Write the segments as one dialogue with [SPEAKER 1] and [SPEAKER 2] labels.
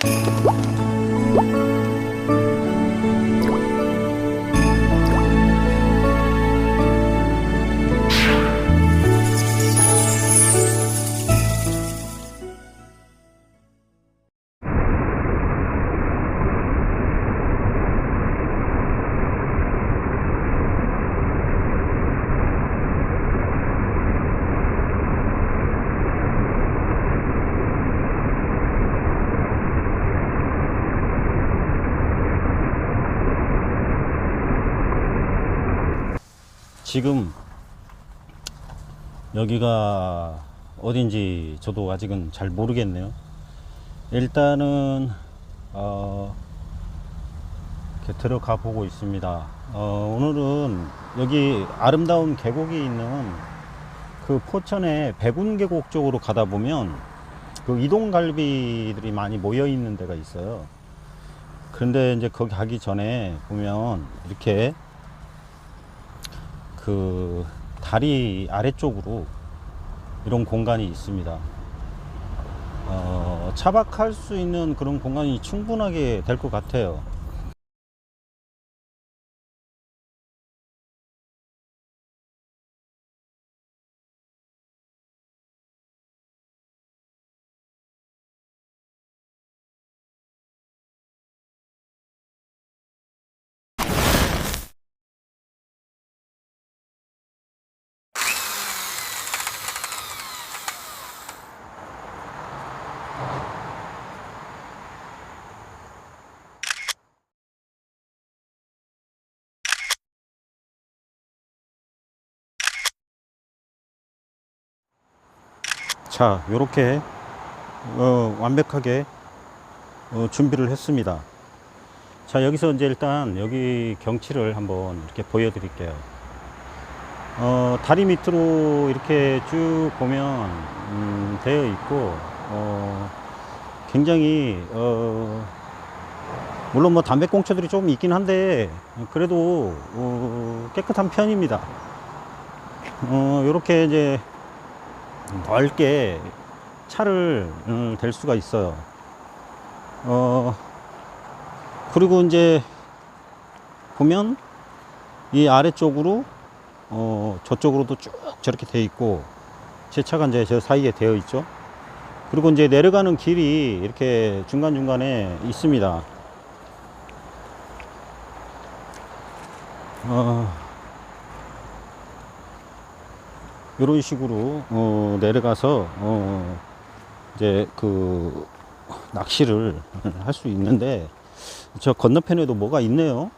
[SPEAKER 1] Thank you. 지금 여기가 어딘지 저도 아직은 잘 모르겠네요. 일단은 어, 들어가 보고 있습니다. 어, 오늘은 여기 아름다운 계곡이 있는 그 포천의 백운 계곡 쪽으로 가다 보면 그 이동갈비들이 많이 모여 있는 데가 있어요. 그런데 이제 거기 가기 전에 보면 이렇게 그 다리 아래쪽으로 이런 공간이 있습니다. 어, 차박할 수 있는 그런 공간이 충분하게 될 것 같아요. 자, 이렇게 어, 완벽하게 어, 준비를 했습니다. 자, 여기서 이제 일단 여기 경치를 한번 이렇게 보여 드릴게요. 어, 다리 밑으로 이렇게 쭉 보면 음, 되어 있고 어, 굉장히 어, 물론 뭐 담배꽁초들이 좀 있긴 한데 그래도 어, 깨끗한 편입니다. 어, 이렇게 이제 넓게 차를 음, 댈 수가 있어요. 어, 그리고 이제 보면 이 아래쪽으로 어, 저쪽으로도 쭉 저렇게 되어 있고 제 차가 이제 저 사이에 되어 있죠. 그리고 이제 내려가는 길이 이렇게 중간중간에 있습니다. 어, 이런 식으로 어, 내려가서 어, 이제 그 낚시를 할 수 있는데 저 건너편에도 뭐가 있네요.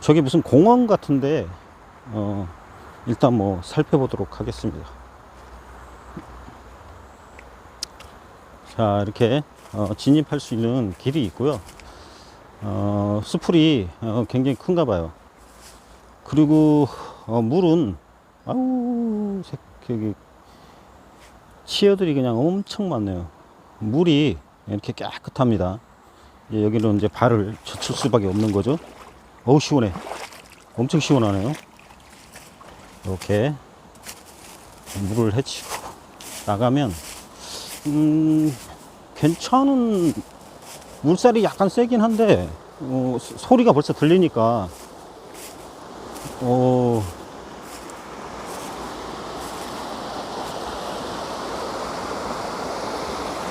[SPEAKER 1] 저게 무슨 공원 같은데 어, 일단 뭐 살펴보도록 하겠습니다. 자 이렇게 어, 진입할 수 있는 길이 있고요. 어, 수풀이 어, 굉장히 큰가 봐요. 그리고 어, 물은 아우 새- 여기 치어들이 그냥 엄청 많네요. 물이 이렇게 깨끗합니다. 여기는 이제 발을 젖힐 수밖에 없는 거죠. 어우 시원해. 엄청 시원하네요. 이렇게 물을 헤치고 나가면 음 괜찮은 물살이 약간 세긴 한데 어, 소- 소리가 벌써 들리니까 어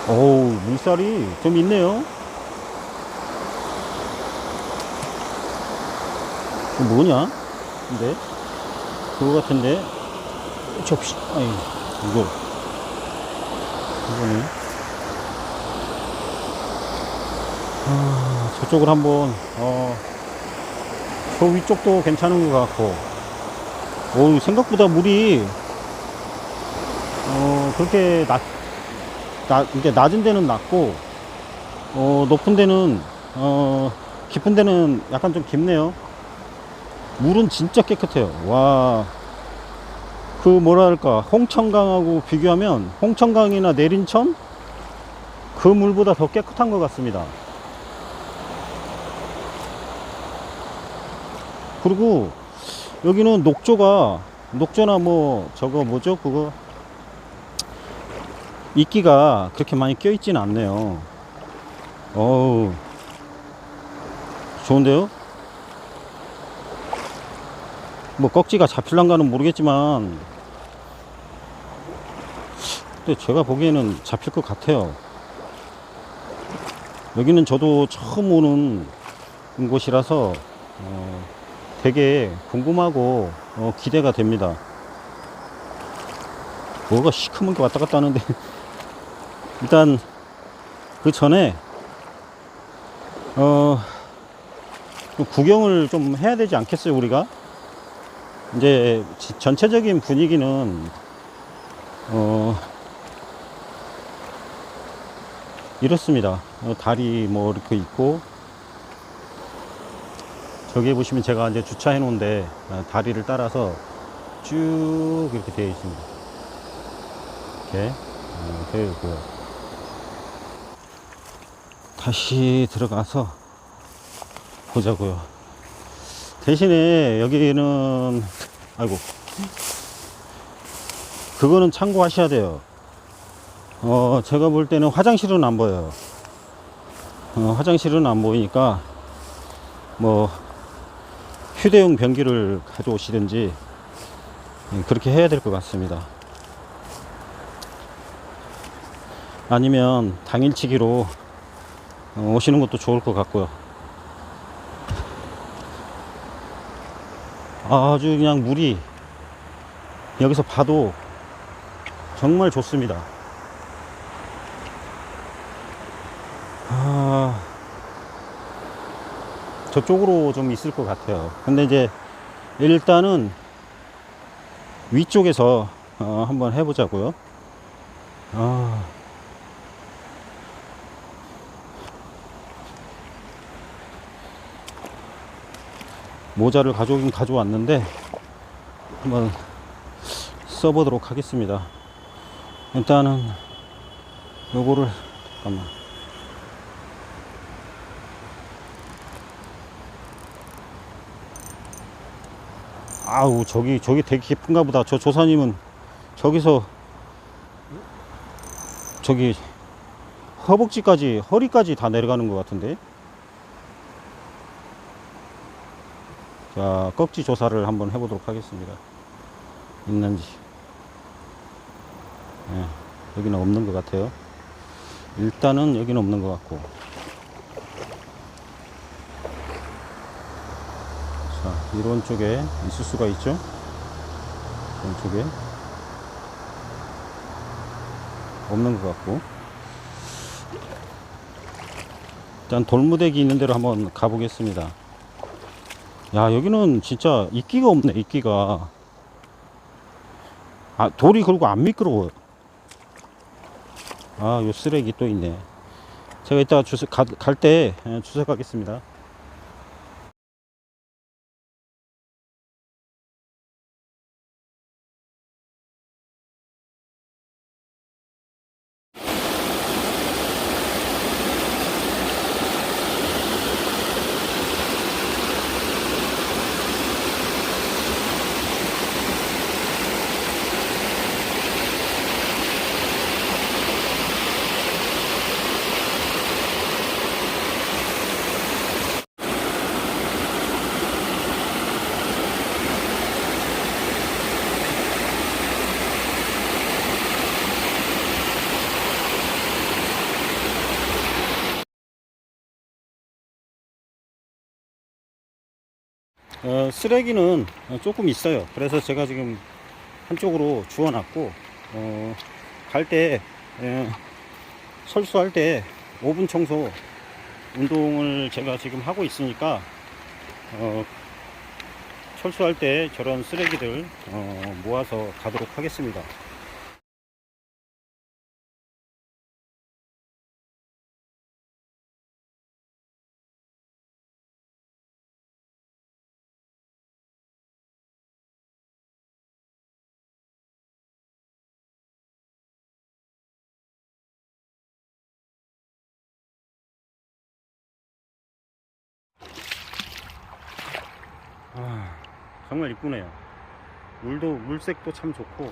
[SPEAKER 1] 어우, 물살이 좀 있네요. 뭐냐? 근데? 그거 같은데? 접시, 아니, 이거. 이거네. 아, 저쪽을 한번, 어, 저 위쪽도 괜찮은 것 같고. 어우, 생각보다 물이, 어, 그렇게 낮, 나, 이제 낮은 데는 낮고, 어, 높은 데는, 어, 깊은 데는 약간 좀 깊네요. 물은 진짜 깨끗해요. 와. 그 뭐랄까, 홍천강하고 비교하면 홍천강이나 내린천? 그 물보다 더 깨끗한 것 같습니다. 그리고 여기는 녹조가, 녹조나 뭐, 저거 뭐죠? 그거, 이끼가 그렇게 많이 껴있지는 않네요. 어우 좋은데요? 뭐 꺽지가 잡힐란가는 모르겠지만 근데 제가 보기에는 잡힐 것 같아요 여기는 저도 처음 오는 곳이라서 어, 되게 궁금하고 어, 기대가 됩니다 뭐가 시커먼 게 왔다 갔다 하는데 일단 그 전에 어좀 구경을 좀 해야 되지 않겠어요 우리가? 이제 지- 전체적인 분위기는 어 이렇습니다. 어, 다리 뭐 이렇게 있고. 저기 보시면 제가 이제 주차해 놓은데 어, 다리를 따라서 쭉 이렇게 되어 있습니다. 이렇게 어, 되어 있고요 다시 들어가서 보자고요. 대신에 여기는 아이고 그거는 참고하셔야 돼요. 어 제가 볼 때는 화장실은 안 보여요. 어, 화장실은 안 보이니까 뭐 휴대용 변기를 가져오시든지 예, 그렇게 해야 될 것 같습니다. 아니면 당일치기로 어, 오시는 것도 좋을 것 같고요. 아주 그냥 물이 여기서 봐도 정말 좋습니다. 아, 저쪽으로 좀 있을 것 같아요. 근데 이제 일단은 위쪽에서 어, 한번 해보자고요. 아. 모자를 가져오긴 가져왔는데 한번 써보도록 하겠습니다. 일단은 요거를 잠깐만. 아우 저기 저기 되게 깊은가 보다. 저 조사님은 저기서 저기 허벅지까지 허리까지 다 내려가는 것 같은데 자, 꺽지 조사를 한번 해보도록 하겠습니다. 있는지. 예, 여기는 없는 것 같아요. 일단은 여기는 없는 것 같고. 자, 이런 쪽에 있을 수가 있죠? 이런 쪽에. 없는 것 같고. 일단 돌무대기 있는 데로 한번 가보겠습니다. 야 여기는 진짜 이끼가 없네 이끼가. 아 돌이 그리고 안 미끄러워요. 아요 쓰레기 또 있네. 제가 이따 주세 갈때 주색 하겠습니다 어, 쓰레기는 조금 있어요 그래서 제가 지금 한쪽으로 주워 놨고 어, 갈때 설수할 때 5분 청소 운동을 제가 지금 하고 있으니까 어, 철수할 때 저런 쓰레기들 어, 모아서 가도록 하겠습니다. 아, 정말 이쁘네요. 물도 물색도 참 좋고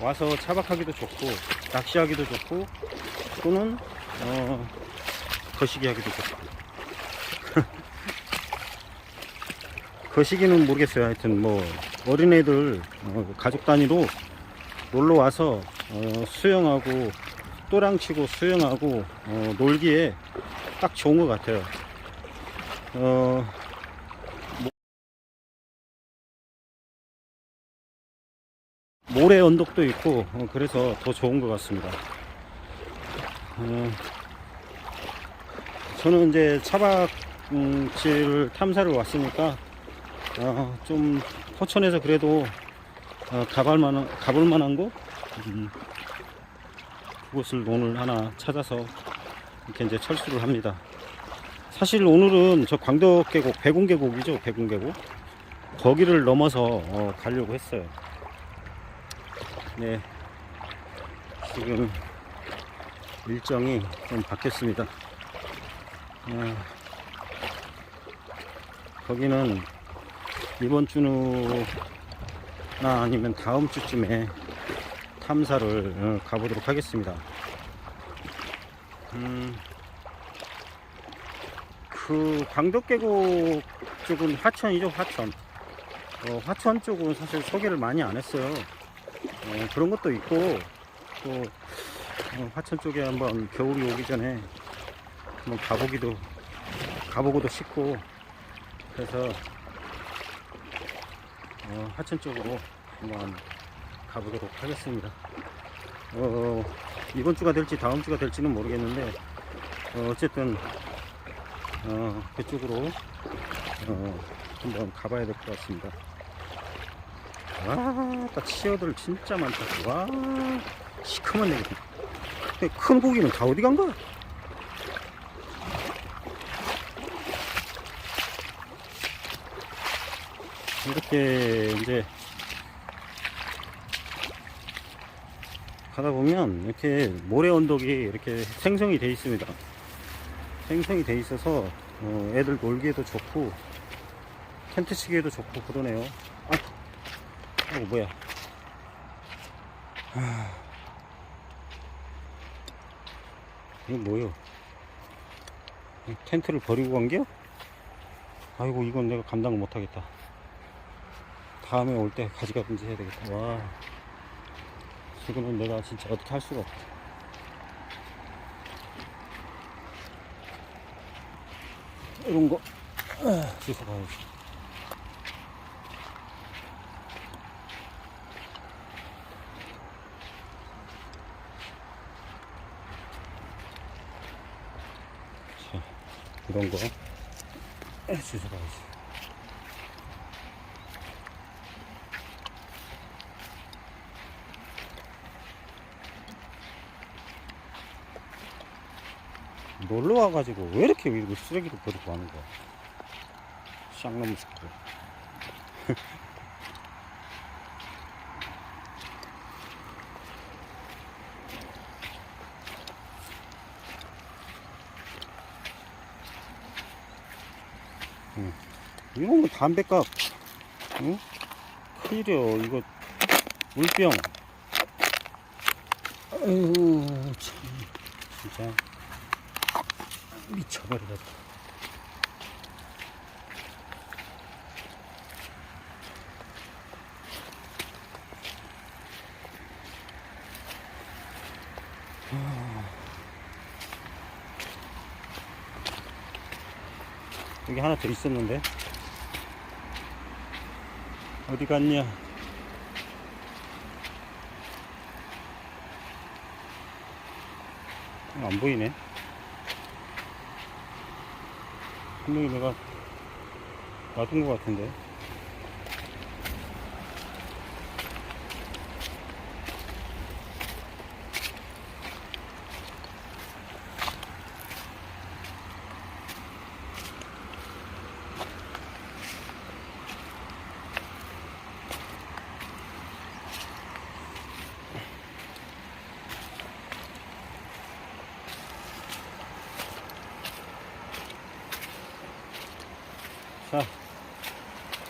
[SPEAKER 1] 와서 차박하기도 좋고 낚시하기도 좋고 또는 어, 거시기 하기도 좋고. 거시기는 모르겠어요. 하여튼 뭐 어린애들 어, 가족 단위로 놀러 와서 어, 수영하고 또랑 치고 수영하고 어, 놀기에 딱 좋은 것 같아요. 어, 모- 모래 언덕도 있고 어, 그래서 더 좋은 것 같습니다. 어, 저는 이제 차박지를 탐사를 왔으니까 어, 좀 포천에서 그래도 어, 가볼 만한 가볼 만한 곳 음, 그곳을 오늘 하나 찾아서 이렇게 이제 철수를 합니다. 사실 오늘은 저 광덕 계곡, 백운 계곡이죠, 백운 계곡. 거기를 넘어서 어, 가려고 했어요. 네, 지금 일정이 좀 바뀌었습니다. 어, 거기는 이번 주나 아니면 다음 주쯤에 탐사를 어, 가보도록 하겠습니다. 음, 그 광덕계곡 쪽은 화천이죠, 화천. 어, 화천 쪽은 사실 소개를 많이 안 했어요. 어, 그런 것도 있고 또 어, 화천 쪽에 한번 겨울이 오기 전에 한번 가보기도 가보고도 싶고 그래서 어, 하천 쪽으로 한번 가보도록 하겠습니다. 어, 이번 주가 될지 다음 주가 될지는 모르겠는데 어, 어쨌든 어, 그쪽으로 어, 한번 가봐야 될 것 같습니다. 와, 딱 치어들 진짜 많다. 와, 시커먼 애기. 큰 고기는 다 어디 간 거야? 이렇게 이제 가다 보면 이렇게 모래 언덕이 이렇게 생성이 돼 있습니다. 생성이 돼 있어서 어, 애들 놀기에도 좋고 텐트 치기에도 좋고 그러네요. 아, 아이고 뭐야? 하... 이거 뭐요? 이 텐트를 버리고 간겨? 아이고 이건 내가 감당을 못하겠다. 다음에 올 때 가져가든지 해야 되겠다. 와, 지금은 내가 진짜 어떻게 할 수가 없다. 이런 거, 주워 가야지. 자, 이런 거, 주워 가야지. 놀러 와가지고 왜 이렇게 쓰레기를 버리고 가는 거야? 쌍놈 새끼 이거 뭐 담배값, 응? 큰일이야. 이거 물병. 아이고, 참. 진짜. 미쳐버리겠다. 여기 하나 더 있었는데 어디 갔냐? 어, 안 보이네. 분명히 내가 놔둔 것 같은데.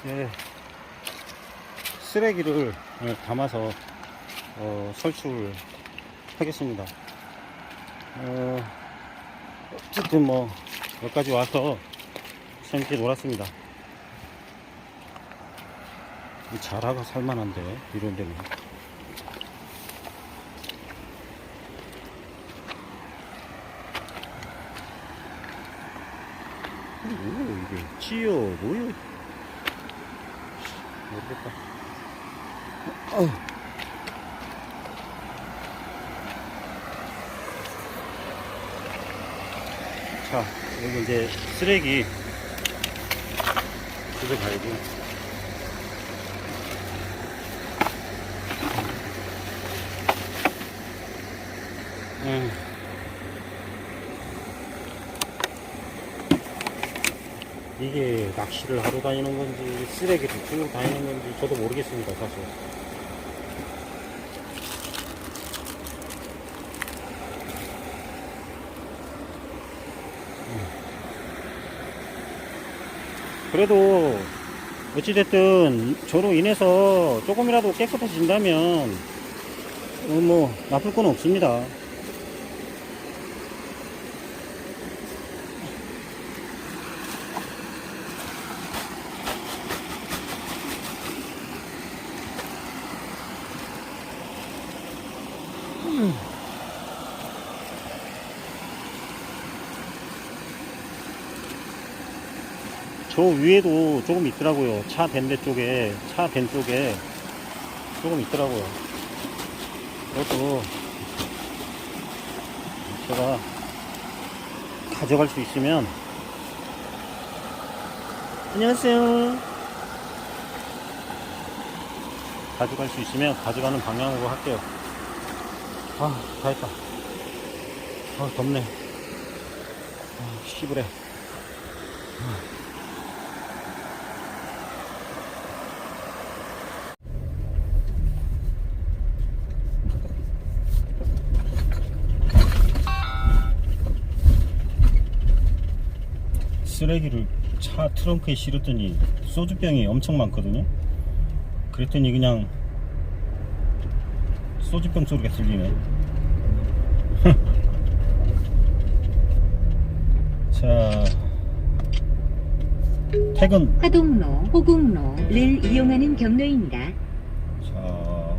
[SPEAKER 1] 예, 쓰레기를 예, 담아서 어, 설치를 하겠습니다. 어, 어쨌든 뭐 여기까지 와서 재밌게 놀았습니다. 이 자라가 살만한데 이런 데는. 오, 이게 찌여 뭐여? 모르겠다. 어. 자, 여기 이제 쓰레기 집에 가야지. 음. 이게 낚시를 하러 다니는 건지 쓰레기를 주고 다니는 건지 저도 모르겠습니다 사실. 그래도 어찌됐든 저로 인해서 조금이라도 깨끗해진다면 어, 뭐 나쁠 건 없습니다 저 위에도 조금 있더라고요. 차댄데 쪽에, 차댄 쪽에 조금 있더라고요. 그것도 제가 가져갈 수 있으면 안녕하세요. 가져갈 수 있으면 가져가는 방향으로 할게요. 아, 다 했다. 아, 덥네. 아, 씨부래. 쓰레기를 차 트렁크에 실었더니 소주병이 엄청 많거든요. 그랬더니 그냥 소주병 소리가 들리네. 자, 퇴근.
[SPEAKER 2] 화동로, 호국로 를 이용하는 경로입니다.
[SPEAKER 1] 자,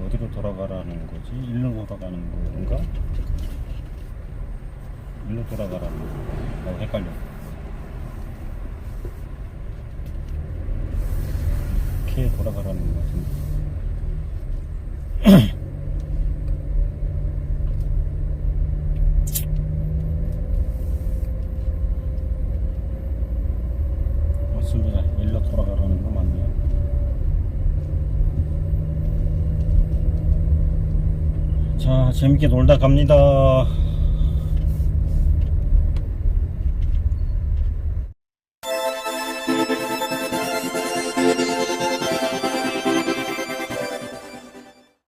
[SPEAKER 1] 어디로 돌아가라는 거지? 일로 돌아가는 건가? 일로 돌아가라는 거. 어, 헷갈려. 이렇게 돌아가라는 것 같은데. 맞습니다. 일로 돌아가라는 거 맞네요. 자, 재밌게 놀다 갑니다.